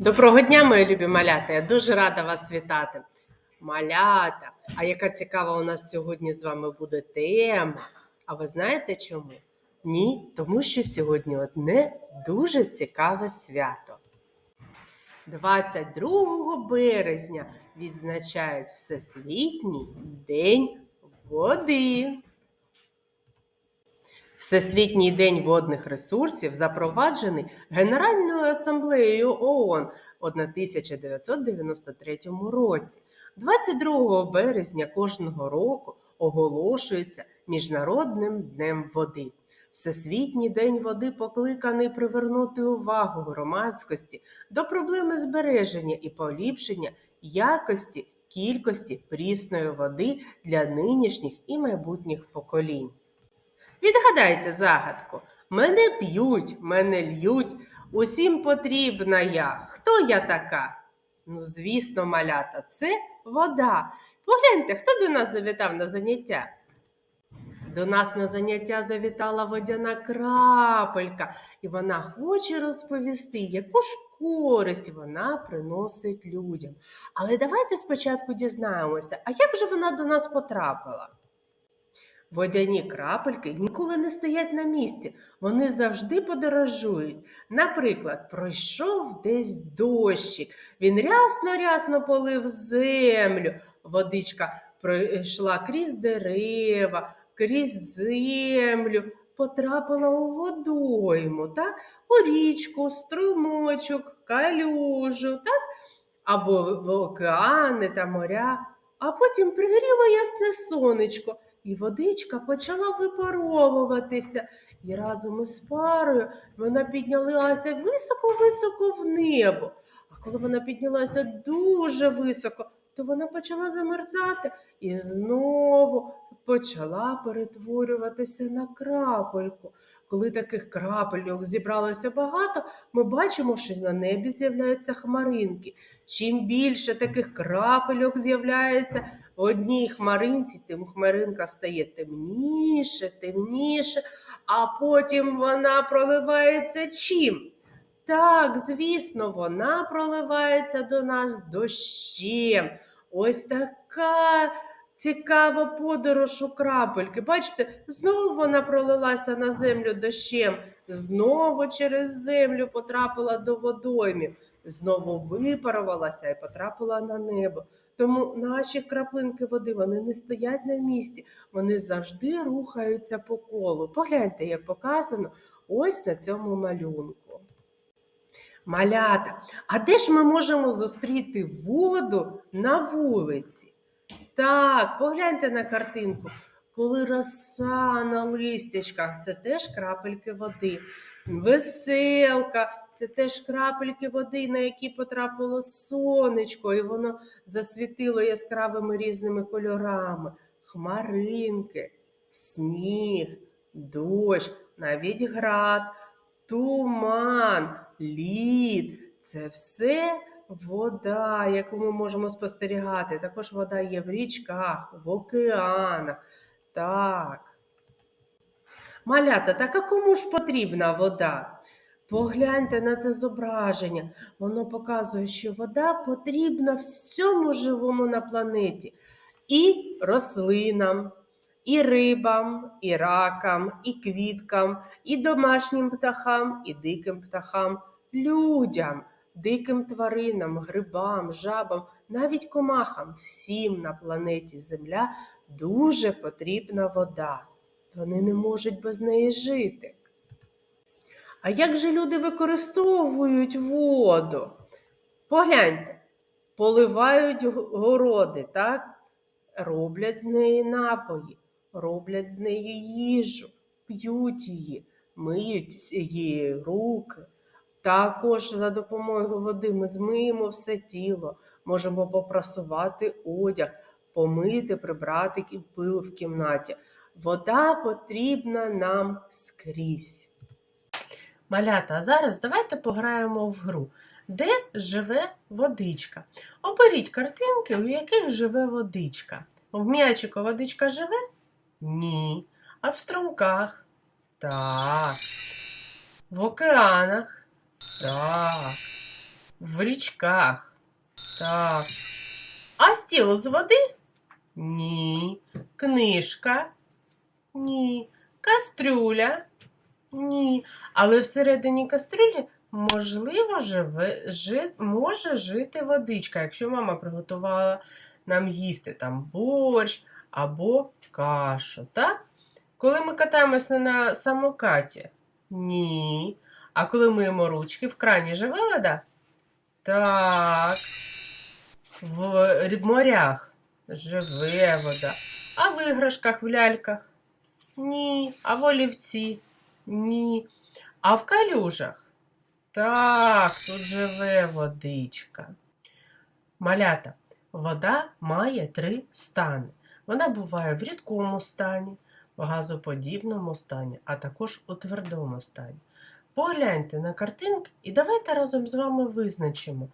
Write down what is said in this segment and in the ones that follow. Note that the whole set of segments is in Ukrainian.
Доброго дня, мої любі малята. Я дуже рада вас вітати. Малята, а яка цікава у нас сьогодні з вами буде тема. А ви знаєте чому? Ні, тому що сьогодні одне дуже цікаве свято. 22 березня відзначають Всесвітній день води. Всесвітній день водних ресурсів запроваджений Генеральною асамблеєю ООН у 1993 році. 22 березня кожного року оголошується Міжнародним днем води. Всесвітній день води покликаний привернути увагу громадськості до проблеми збереження і поліпшення якості кількості прісної води для нинішніх і майбутніх поколінь. Відгадайте загадку. Мене п'ють, мене льють, усім потрібна я. Хто я така? Ну, звісно, малята, це вода. Погляньте, хто до нас завітав на заняття? До нас на заняття завітала водяна крапелька, і вона хоче розповісти, яку ж користь вона приносить людям. Але давайте спочатку дізнаємося, а як же вона до нас потрапила? Водяні крапельки ніколи не стоять на місці, вони завжди подорожують. Наприклад, пройшов десь дощик, він рясно-рясно полив землю, водичка пройшла крізь дерева, крізь землю, потрапила у водойму, так? у річку, струмочок, калюжу, так? або в океани та моря, а потім пригріло ясне сонечко і водичка почала випаровуватися, і разом із парою вона піднялася високо-високо в небо. А коли вона піднялася дуже високо, то вона почала замерзати і знову почала перетворюватися на крапельку. Коли таких крапельок зібралося багато, ми бачимо, що на небі з'являються хмаринки. Чим більше таких крапельок з'являється одній хмаринці, тим хмаринка стає темніше, темніше, а потім вона проливається чим? Так, звісно, вона проливається до нас дощем. Ось така цікава подорож у крапельки. Бачите, знову вона пролилася на землю дощем, знову через землю потрапила до водоймів, знову випарувалася і потрапила на небо. Тому наші краплинки води вони не стоять на місці, вони завжди рухаються по колу. Погляньте, як показано ось на цьому малюнку. Малята, а де ж ми можемо зустріти воду на вулиці? Так, погляньте на картинку. Коли роса на листячках, це теж крапельки води. Веселка це теж крапельки води, на які потрапило сонечко, і воно засвітило яскравими різними кольорами. Хмаринки, сніг, дощ, навіть град, туман, лід. Це все вода, яку ми можемо спостерігати. Також вода є в річках, в океанах. Так. Малята, так а кому ж потрібна вода? Погляньте на це зображення. Воно показує, що вода потрібна всьому живому на планеті. І рослинам, і рибам, і ракам, і квіткам, і домашнім птахам, і диким птахам, людям, диким тваринам, грибам, жабам, навіть комахам. Всім на планеті Земля дуже потрібна вода. Вони не можуть без неї жити. А як же люди використовують воду? Погляньте, поливають городи, так? роблять з неї напої, роблять з неї їжу, п'ють її, миють її руки. Також за допомогою води ми змиємо все тіло, можемо попрасувати одяг, помити, прибрати пил в кімнаті. Вода потрібна нам скрізь. Малята, а зараз давайте пограємо в гру, де живе водичка. Оберіть картинки, у яких живе водичка. В м'ячику водичка живе? Ні. А в струмках? Так. В океанах? Так. В річках. Так. А стіл з води? Ні. Книжка? Ні. Кастрюля? Ні. Але всередині кастрюлі можливо живе, жи, може жити водичка, якщо мама приготувала нам їсти там борщ або кашу, так? Коли ми катаємося на самокаті? Ні. А коли миємо ручки, в крані живе вода? Так. В морях живе вода. А в іграшках, в ляльках? Ні. А в олівці? Ні. А в калюжах? Так, тут живе водичка. Малята, вода має три стани. Вона буває в рідкому стані, в газоподібному стані, а також у твердому стані. Погляньте на картинки і давайте разом з вами визначимо,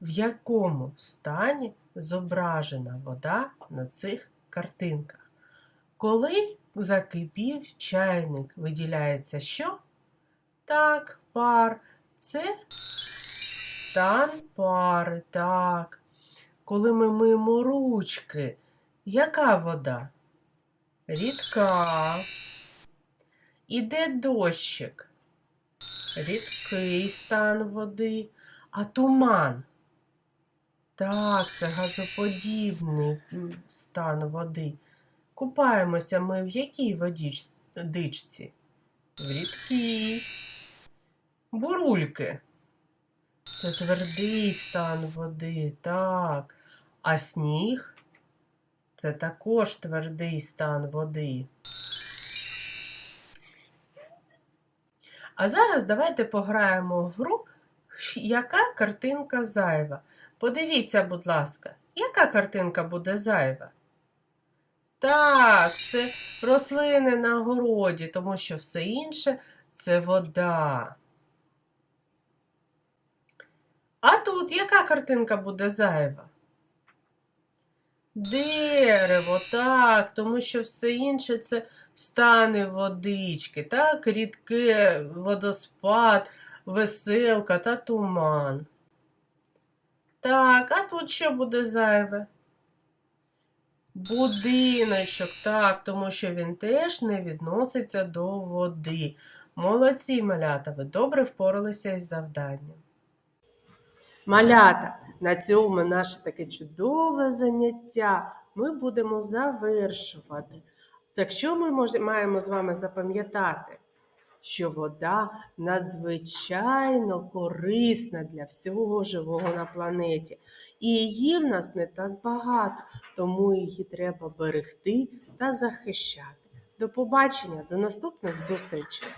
в якому стані зображена вода на цих картинках. Коли закипів чайник, виділяється що? Так, пар. Це стан пари, так. Коли ми миємо ручки, яка вода? Рідка. Іде дощик. Рідкий стан води, а туман. Так, це газоподібний стан води. Купаємося ми в якій водіч- дичці? В рідкій. Бурульки. Це твердий стан води, так. А сніг це також твердий стан води. А зараз давайте пограємо в гру, яка картинка зайва. Подивіться, будь ласка, яка картинка буде зайва? Так, це рослини на городі, тому що все інше це вода. А тут яка картинка буде зайва? Дерево, так, тому що все інше це стани водички, так, рідке водоспад, веселка та туман. Так, а тут що буде зайве? Будиночок, так, тому що він теж не відноситься до води. Молодці, малята, ви добре впоралися із завданням. Малята, на цьому наше таке чудове заняття ми будемо завершувати. Так що ми маємо з вами запам'ятати? Що вода надзвичайно корисна для всього живого на планеті. І її в нас не так багато, тому її треба берегти та захищати. До побачення, до наступних зустрічей!